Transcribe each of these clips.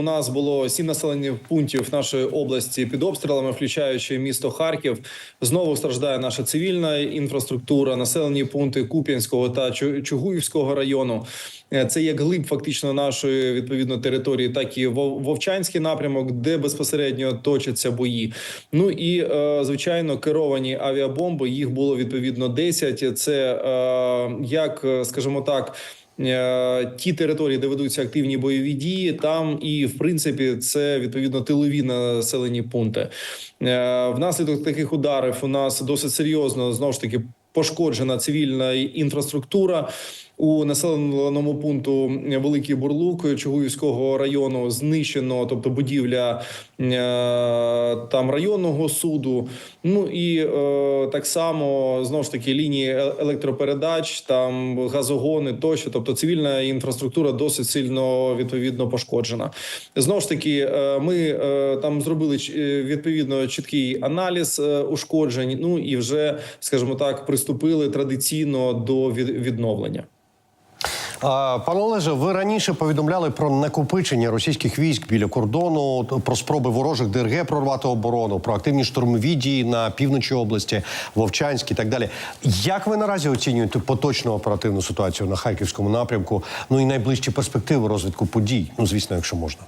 у нас було сім населених пунктів нашої області під обстрілами, включаючи місто Харків. Знову страждає наша цивільна інфраструктура, населені пункти Куп'янського та Чу- Чугуївського району. Е, Це як глиб фактично нашої відповідно території, так і Вовчанський напрямок, де безпосередньо точаться бої. Ну і е, звичайно керовані авіабомби. Їх було відповідно 10. Це е, як скажімо так. Е, Ті території, де ведуться активні бойові дії, там і в принципі це відповідно тилові населені пункти. Е, Внаслідок таких ударів у нас досить серйозно знову ж таки пошкоджена цивільна інфраструктура. У населеному пункту Великий Бурлук Чугуївського району знищено, тобто будівля там районного суду. Ну і е, так само знову ж таки лінії е- електропередач, там газогони тощо. Тобто цивільна інфраструктура досить сильно відповідно пошкоджена. Знову ж таки, е, ми е, там зробили е, відповідно чіткий аналіз е, ушкоджень. Ну і вже, скажімо так, приступили традиційно до від- відновлення. Пане Олеже, ви раніше повідомляли про накопичення російських військ біля кордону, про спроби ворожих ДРГ прорвати оборону, про активні штурмові дії на півночі області, Вовчанській і так далі. Як ви наразі оцінюєте поточну оперативну ситуацію на харківському напрямку? Ну і найближчі перспективи розвитку подій? Ну, звісно, якщо можна.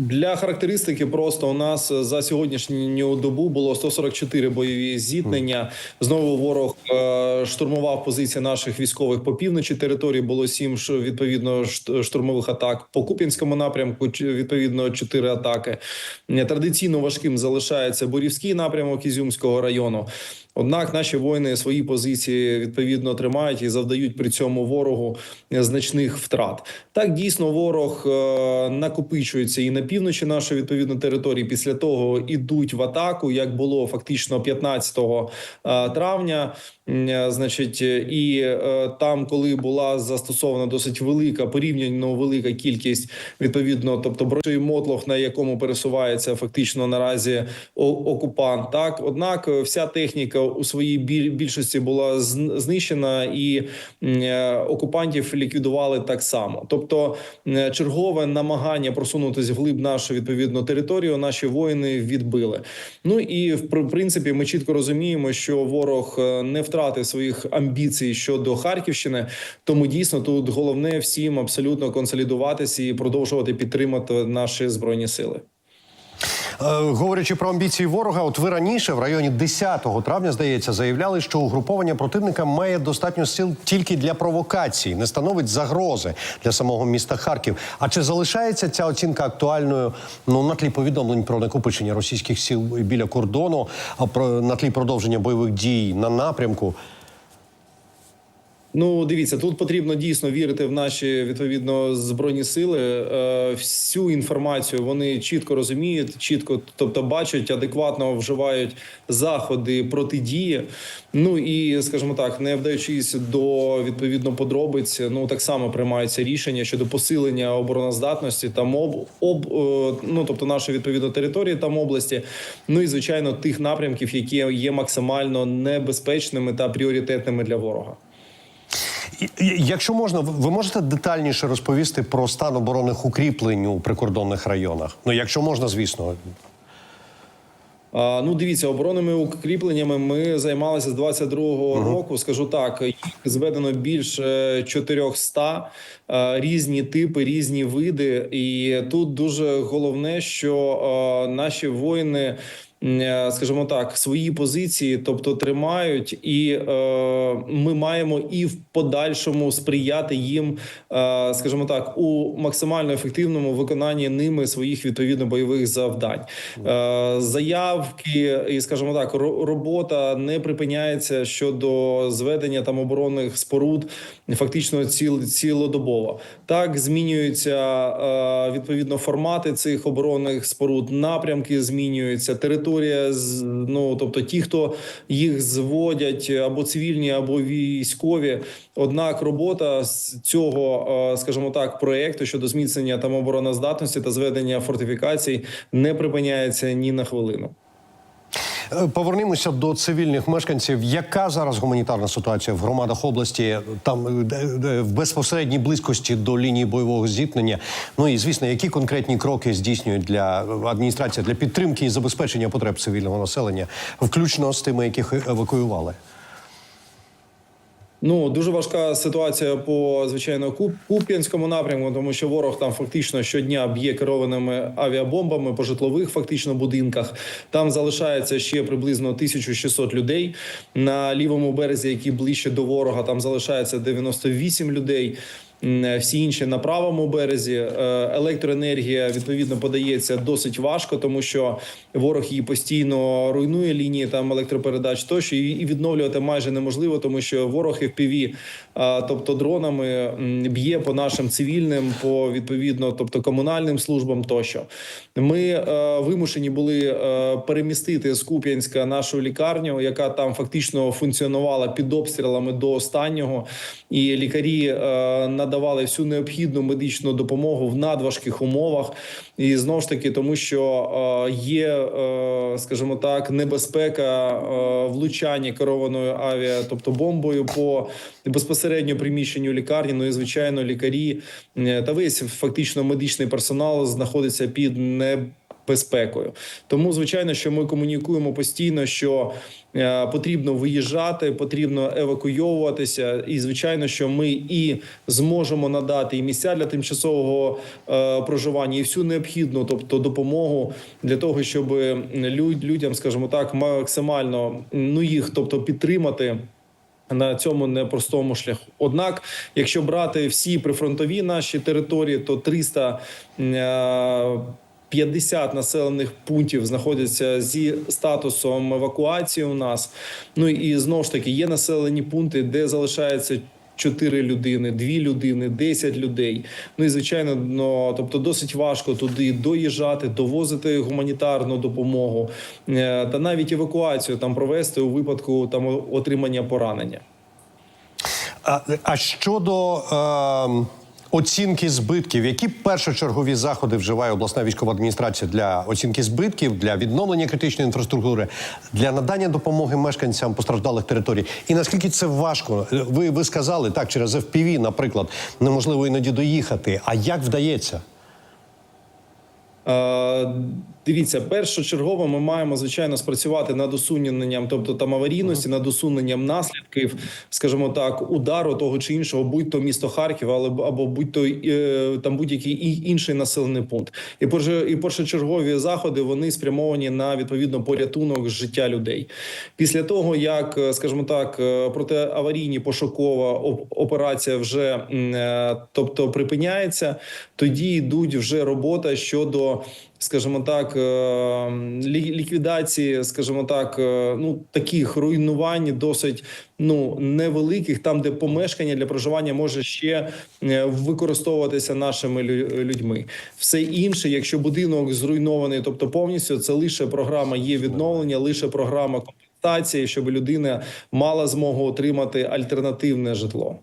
Для характеристики просто у нас за сьогоднішню добу було 144 бойові зіткнення. Знову ворог е, штурмував позиції наших військових по півночі території. Було сім відповідно штурмових атак по Куп'янському напрямку. Відповідно, чотири атаки. Е, Традиційно важким залишається Борівський напрямок Ізюмського району. Однак наші воїни свої позиції відповідно тримають і завдають при цьому ворогу значних втрат. Так дійсно ворог е, накопичується і на півночі нашої відповідно території. Після того ідуть в атаку, як було фактично 15 е, травня. Е, Значить, і е, там, коли була застосована досить велика порівняно велика кількість відповідно, тобто броший мотлох, на якому пересувається фактично наразі окупант. Так, однак вся техніка у своїй більшості була знищена, і окупантів ліквідували так само. Тобто, чергове намагання просунутися вглиб нашої відповідно територію, наші воїни відбили. Ну і в пр- принципі, ми чітко розуміємо, що ворог е, не втратив своїх амбіцій щодо Харківщини. Тому дійсно тут головне всім абсолютно консолідуватися і продовжувати підтримати наші збройні сили. Е, говорячи про амбіції ворога, от ви раніше, в районі 10 травня, здається, заявляли, що угруповання противника має достатньо сил тільки для провокації, не становить загрози для самого міста Харків. А чи залишається ця оцінка актуальною ну на тлі повідомлень про накопичення російських сил біля кордону, а про на тлі продовження бойових дій на напрямку? Ну, дивіться, тут потрібно дійсно вірити в наші відповідно збройні сили. Е, всю інформацію вони чітко розуміють, чітко, тобто бачать, адекватно вживають заходи протидії. Ну і скажімо так, не вдаючись до відповідно подробиць, ну так само приймаються рішення щодо посилення обороноздатності там об, об е, ну тобто нашої відповідно території там області. Ну і звичайно тих напрямків, які є максимально небезпечними та пріоритетними для ворога. Якщо можна, ви можете детальніше розповісти про стан оборонних укріплень у прикордонних районах? Ну, якщо можна, звісно. Ну, дивіться, оборонними укріпленнями ми займалися з 22-го року. Скажу так, їх зведено більше 400, різні типи, різні види. І тут дуже головне, що наші воїни. Е, Скажімо так, свої позиції, тобто тримають, і е, ми маємо і в подальшому сприяти їм, е, скажімо так, у максимально ефективному виконанні ними своїх відповідно бойових завдань. Е, заявки і, скажімо так, робота не припиняється щодо зведення там оборонних споруд, фактично ціл, цілодобово. Так змінюються е, відповідно формати цих оборонних споруд, напрямки змінюються, територія ну тобто ті, хто їх зводять або цивільні, або військові. Однак робота з цього, е, скажімо так, проекту щодо зміцнення там обороноздатності та зведення фортифікацій не припиняється ні на хвилину. Повернімося до цивільних мешканців. Яка зараз гуманітарна ситуація в громадах області, там е, де в безпосередній близькості до лінії бойового зіткнення? Ну і звісно, які конкретні кроки здійснюють для адміністрації для підтримки і забезпечення потреб цивільного населення, включно з тими, яких евакуювали? Ну дуже важка ситуація по звичайно Куп- Куп'янському напрямку, тому що ворог там фактично щодня б'є керованими авіабомбами по житлових фактично будинках. Там залишається ще приблизно 1600 людей на лівому березі, які ближче до ворога. Там залишається 98 людей. М, Всі інші на правому березі Е, електроенергія відповідно подається досить важко, тому що ворог її постійно руйнує лінії там електропередач тощо і і відновлювати майже неможливо, тому що ворог FPV, а, тобто дронами б'є по нашим цивільним, по відповідно, тобто комунальним службам тощо. Ми е, вимушені були е, перемістити з Куп'янська нашу лікарню, яка там фактично функціонувала під обстрілами до останнього, і лікарі е, надавали всю необхідну медичну допомогу в надважких умовах. І знову ж таки, тому що е, є, е, скажімо так, небезпека е, влучання керованою авіа, тобто бомбою по безпосередньо приміщенню лікарні. Ну і звичайно, лікарі та весь фактично медичний персонал знаходиться під небезпекою. Тому, звичайно, що ми комунікуємо постійно, що е, потрібно виїжджати, потрібно евакуйовуватися, і звичайно, що ми і зможемо надати і місця для тимчасового е, проживання, і всю необхідну, тобто допомогу для того, щоб люд, людям, скажімо так, максимально ну їх, тобто підтримати. На цьому непростому шляху. Однак, якщо брати всі прифронтові наші території, то 300 е, 50 населених пунктів знаходяться зі статусом евакуації. У нас ну і знову ж таки є населені пункти, де залишається. Чотири людини, дві людини, 10 людей. Ну і звичайно, ну, тобто досить важко туди доїжджати, довозити гуманітарну допомогу е, та навіть евакуацію там провести у випадку там отримання поранення. А, а щодо е, оцінки збитків, які першочергові заходи вживає обласна військова адміністрація для оцінки збитків, для відновлення критичної інфраструктури, для надання допомоги мешканцям постраждалих територій? І наскільки це важко? Ви, ви сказали так, через FPV, наприклад, неможливо іноді доїхати. А як вдається? Е, Дивіться, першочергово ми маємо звичайно спрацювати над усуненням, тобто там аварійності, над усуненням наслідків, скажімо так, удару того чи іншого, будь то місто Харків, але або будь то е, там будь-який і- інший населений пункт. І і першочергові заходи вони спрямовані на відповідно порятунок життя людей. Після того як, е, скажімо так, е, протиаварійні пошукова операція вже тобто припиняється, тоді йдуть вже робота щодо скажімо так, е, лі- ліквідації, скажімо так, е, ну таких руйнувань досить ну невеликих, там де помешкання для проживання може ще е, використовуватися нашими лю- людьми. Все інше, якщо будинок зруйнований, тобто повністю, це лише програма є відновлення, лише програма компенсації, щоб людина мала змогу отримати альтернативне житло.